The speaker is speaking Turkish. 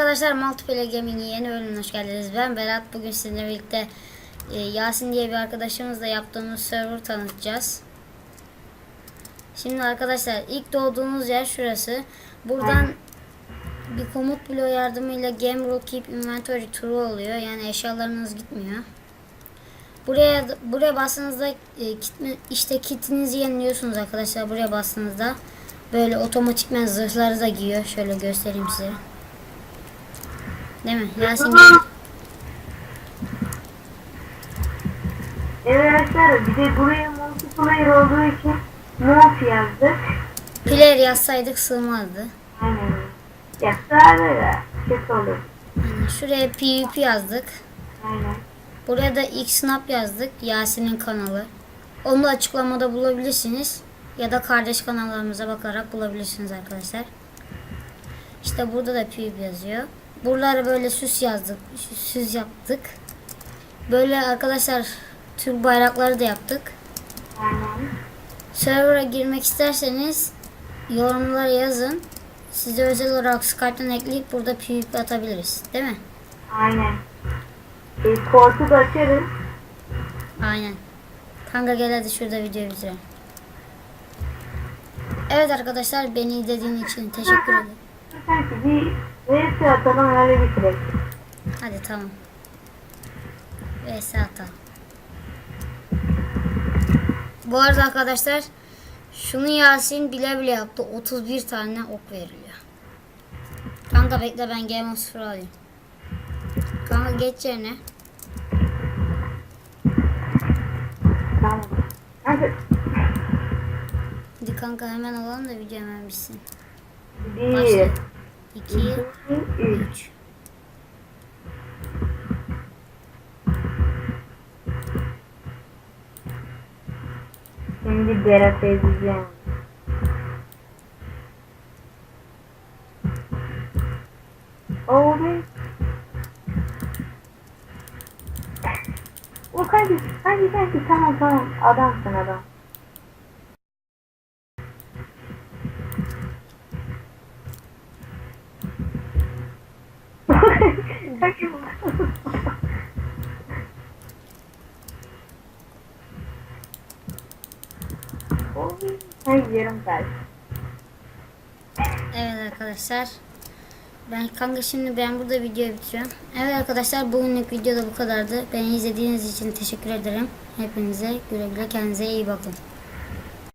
arkadaşlar Multiplayer Gaming'in yeni bölümüne hoş geldiniz. Ben Berat. Bugün sizinle birlikte e, Yasin diye bir arkadaşımızla yaptığımız server tanıtacağız. Şimdi arkadaşlar ilk doğduğunuz yer şurası. Buradan bir komut bloğu yardımıyla Game Rule Keep Inventory True oluyor. Yani eşyalarınız gitmiyor. Buraya buraya bastığınızda e, kit, işte kitinizi yeniliyorsunuz arkadaşlar. Buraya bastığınızda böyle otomatikmen zırhları da giyiyor. Şöyle göstereyim size. Değil mi? Yasin gel. Evet arkadaşlar bir de buraya multiplayer olduğu için multi yazdık. Player yazsaydık sığmazdı. Aynen. Yazsa böyle kötü olur. Şuraya PvP yazdık. Aynen. Buraya da Xnap yazdık. Yasin'in kanalı. Onu da açıklamada bulabilirsiniz. Ya da kardeş kanallarımıza bakarak bulabilirsiniz arkadaşlar. İşte burada da PvP yazıyor. Buralara böyle süs yazdık. Süs yaptık. Böyle arkadaşlar Türk bayrakları da yaptık. Server'a girmek isterseniz yorumlara yazın. Size özel olarak Skype'dan ekleyip burada PvP atabiliriz. Değil mi? Aynen. E, korku da açarız. Aynen. Kanka gel hadi şurada videoyu bitirelim. Evet arkadaşlar beni izlediğin için teşekkür ederim. Sanki bir VS atalım öyle bitirelim. Hadi tamam. Vs atalım. Bu arada arkadaşlar şunu Yasin bile bile yaptı. 31 tane ok veriliyor. Kanka bekle ben Game of 0 alayım. Kanka geç yerine. Tamam. Hadi. Hadi kanka hemen alalım da video hemen bitsin. Bir, Başla. 2 iki, üç. 3 Şimdi Berat edeceğim. Oldu. O hadi, hadi hadi tamam tamam adamsın adam. Hayır yarım saat. Evet arkadaşlar. Ben kanka şimdi ben burada videoyu bitiriyorum. Evet arkadaşlar bugünlük video da bu kadardı. Beni izlediğiniz için teşekkür ederim. Hepinize güle güle kendinize iyi bakın.